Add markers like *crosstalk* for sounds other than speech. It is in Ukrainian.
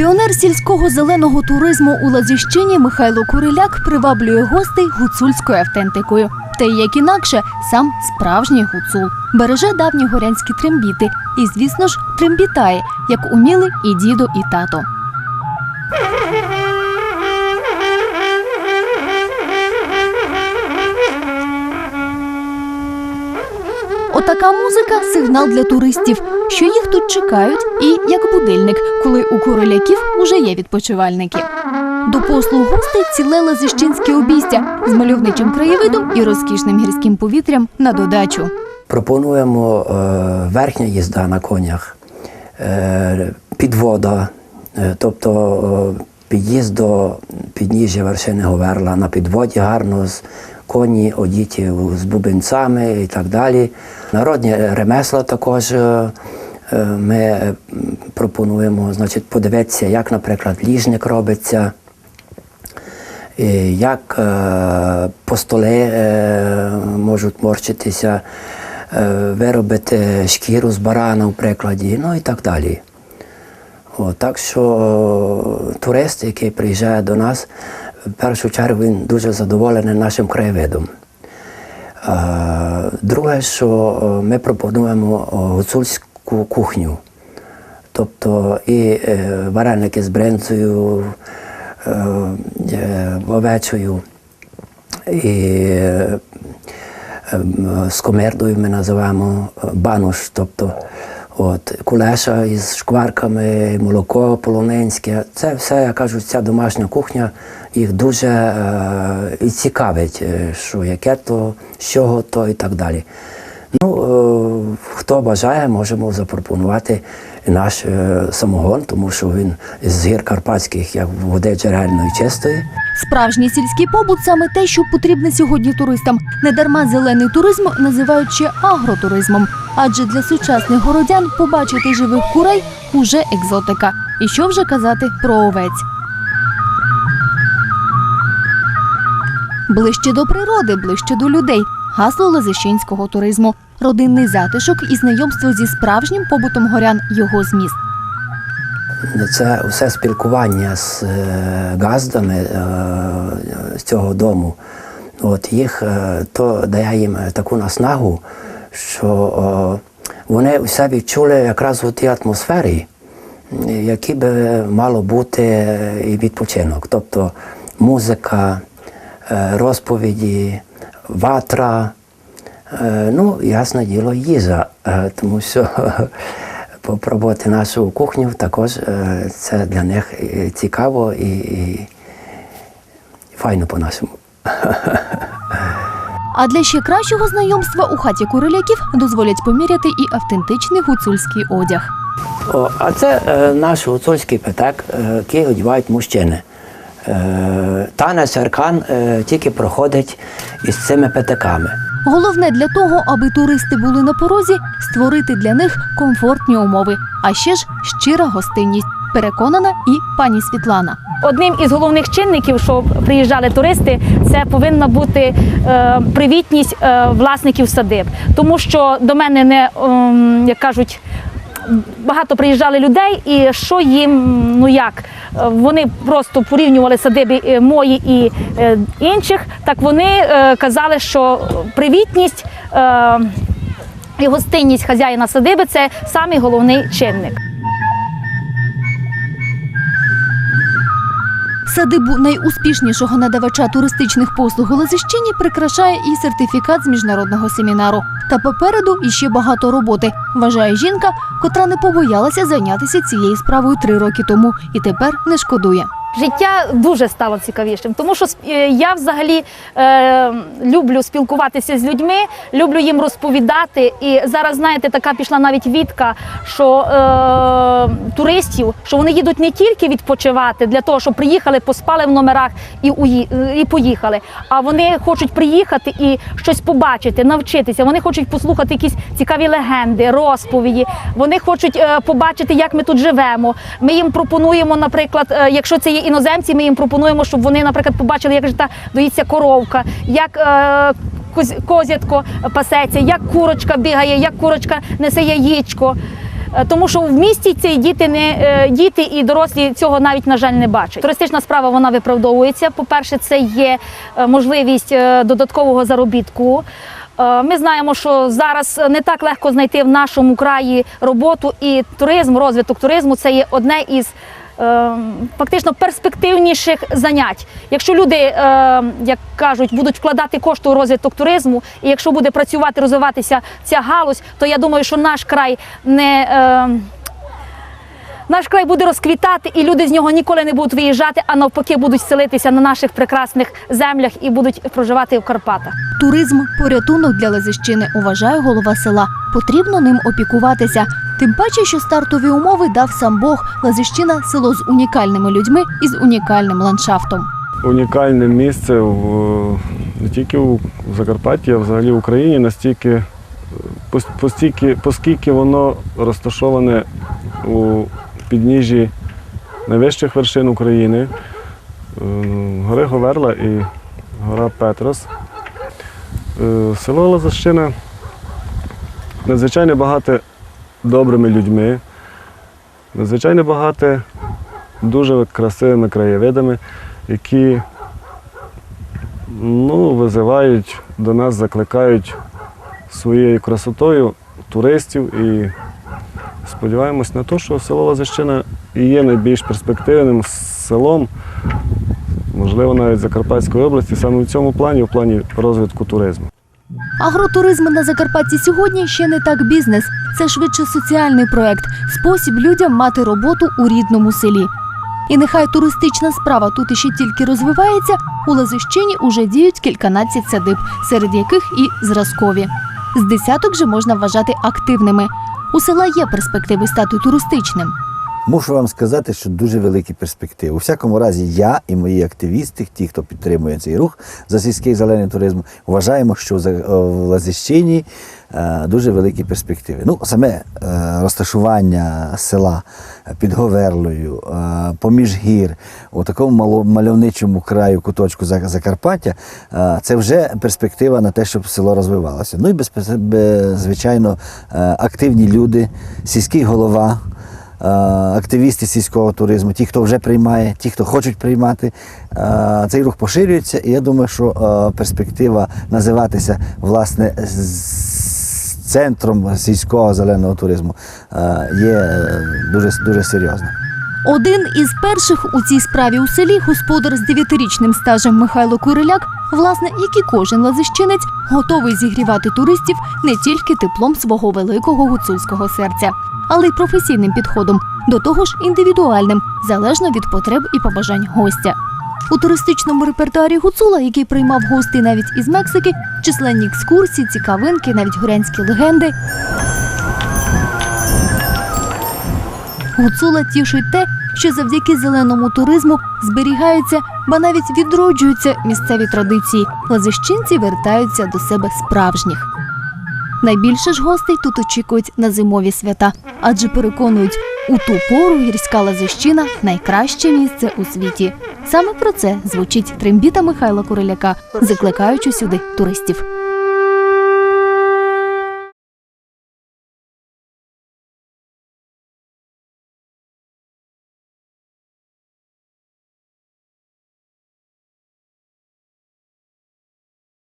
Піонер сільського зеленого туризму у Лазіщині Михайло Куриляк приваблює гостей гуцульською автентикою. Та й як інакше, сам справжній гуцул береже давні горянські трембіти і, звісно ж, трембітає, як уміли і дідо, і тато. Отака музика сигнал для туристів, що їх тут чекають, і як будильник, коли у короляків уже є відпочивальники. До послуг гостей ціле лазищинське обійстя з мальовничим краєвидом і розкішним гірським повітрям на додачу. Пропонуємо е, верхня їзда на конях, е, підвода, е, тобто е, під'їзд до підніжжя вершини Говерла на підводі гарно з коні одіті з бубенцями і так далі. Народні ремесла також е, е, ми е, пропонуємо значить, подивитися, як, наприклад, ліжник робиться. Як постоли можуть морщитися, виробити шкіру з барана, в прикладі, ну і так далі. О, так що турист, який приїжджає до нас, в першу чергу він дуже задоволений нашим краєвидом. Е, друге, що е, ми пропонуємо е, гуцульську кухню. Тобто і вареники з бринзою, е, овечою, і з комердою ми називаємо банош, тобто от, кулеша із шкварками, молоко полонинське. Це все, я кажу, ця домашня кухня їх дуже е, і цікавить, е, що яке то, з чого то і так далі. Ну, е, хто бажає, можемо запропонувати наш е, самогон, тому що він з гір Карпатських, як води джерельної чистої. Справжній сільський побут саме те, що потрібне сьогодні туристам. Недарма зелений туризм називають ще агротуризмом. Адже для сучасних городян побачити живих курей уже екзотика. І що вже казати про овець. Ближче до природи, ближче до людей. Гасло лазищинського туризму. Родинний затишок і знайомство зі справжнім побутом горян його зміст. Це все спілкування з е, газдами е, з цього дому. От їх е, то дає їм таку наснагу, що е, вони все відчули якраз у тій атмосфері, які би мало бути і відпочинок. Тобто музика, е, розповіді, ватра, е, ну, ясне діло, їжа, е, тому що *laughs* попробувати нашу кухню також е, це для них цікаво і, і файно по-нашому. *laughs* А для ще кращого знайомства у хаті куриляків дозволять поміряти і автентичний гуцульський одяг. О, а це е, наш гуцульський петек, е, який одягають мужчини. Е, танець аркан е, тільки проходить із цими петеками. Головне для того, аби туристи були на порозі, створити для них комфортні умови, а ще ж щира гостинність. Переконана і пані Світлана. Одним із головних чинників, щоб приїжджали туристи, це повинна бути е, привітність е, власників садиб. Тому що до мене не ем, як кажуть. Багато приїжджали людей, і що їм, ну як, вони просто порівнювали садиби е, мої і інших, так вони казали, що привітність і гостинність хазяїна садиби це самий головний чинник. Садибу найуспішнішого надавача туристичних послуг у Лазищині прикрашає і сертифікат з міжнародного семінару. Та попереду іще багато роботи, вважає жінка, котра не побоялася зайнятися цією справою три роки тому і тепер не шкодує. Життя дуже стало цікавішим, тому що е, я взагалі е, люблю спілкуватися з людьми, люблю їм розповідати. І зараз, знаєте, така пішла навіть відка, що е, туристів, що вони їдуть не тільки відпочивати для того, щоб приїхали, поспали в номерах і, уї, і поїхали. А вони хочуть приїхати і щось побачити, навчитися. Вони хочуть послухати якісь цікаві легенди, розповіді. Вони хочуть е, побачити, як ми тут живемо. Ми їм пропонуємо, наприклад, е, якщо це є іноземці, ми їм пропонуємо, щоб вони, наприклад, побачили, як життя доїться коровка, як е, козятко пасеться, як курочка бігає, як курочка несе яєчко. Е, Тому що в місті ці діти не е, діти і дорослі цього навіть на жаль не бачать. Туристична справа вона виправдовується. По-перше, це є е, можливість додаткового заробітку. Ми знаємо, що зараз не так легко знайти в нашому краї роботу, і туризм, розвиток туризму це є одне із фактично перспективніших занять. Якщо люди, е, як кажуть, будуть вкладати кошти у розвиток туризму, і якщо буде працювати, розвиватися ця галузь, то я думаю, що наш край не. Наш край буде розквітати, і люди з нього ніколи не будуть виїжджати, а навпаки будуть селитися на наших прекрасних землях і будуть проживати в Карпатах. Туризм порятунок для Лазищини, вважає голова села. Потрібно ним опікуватися. Тим паче, що стартові умови дав сам Бог. Лазищина село з унікальними людьми і з унікальним ландшафтом. унікальне місце в, не тільки у Закарпатті, а взагалі в Україні настільки, е, пос- постільки, оскільки воно розташоване у підніжжі найвищих вершин України, е, гори Говерла і гора Петрос. Е, Село Лазащина надзвичайно багате добрими людьми, надзвичайно багате дуже красивими краєвидами, які ну, визивають до нас, закликають своєю красотою туристів і сподіваємось на те, що село Лазищина є найбільш перспективним селом, можливо, навіть Закарпатської області, саме в цьому плані, в плані розвитку туризму. Агротуризм на Закарпатті сьогодні ще не так бізнес. Це швидше соціальний проект, спосіб людям мати роботу у рідному селі. І нехай туристична справа тут іще тільки розвивається, у Лазищині уже діють кільканадцять садиб, серед яких і зразкові. З десяток же можна вважати активними. У села є перспективи стати туристичним. Мушу вам сказати, що дуже великі перспективи. У всякому разі, я і мої активісти, ті, хто підтримує цей рух за сільський зелений туризм, вважаємо, що За- в Лазищині е, дуже великі перспективи. Ну, саме е, розташування села під Говерлою, е, поміж гір, у такому мальовничому краю куточку За- Закарпаття, е, це вже перспектива на те, щоб село розвивалося. Ну і звичайно, е, активні люди, сільський голова е, активісти сільського туризму, ті, хто вже приймає, ті, хто хочуть приймати. Е, Цей рух поширюється, і я думаю, що е, перспектива називатися власне центром сільського зеленого туризму е, є е, дуже, дуже серйозна. Один із перших у цій справі у селі господар з дев'ятирічним стажем Михайло Куриляк, власне, як і кожен лазищинець, готовий зігрівати туристів не тільки теплом свого великого гуцульського серця, але й професійним підходом, до того ж індивідуальним, залежно від потреб і побажань гостя. У туристичному репертуарі гуцула, який приймав гостей навіть із Мексики, численні екскурсії, цікавинки, навіть горянські легенди. Гуцула тішить те, що завдяки зеленому туризму зберігаються, ба навіть відроджуються місцеві традиції. Лазищинці вертаються до себе справжніх. Найбільше ж гостей тут очікують на зимові свята, адже переконують, у ту пору гірська лазищина найкраще місце у світі. Саме про це звучить трембіта Михайла Куриляка, закликаючи сюди туристів.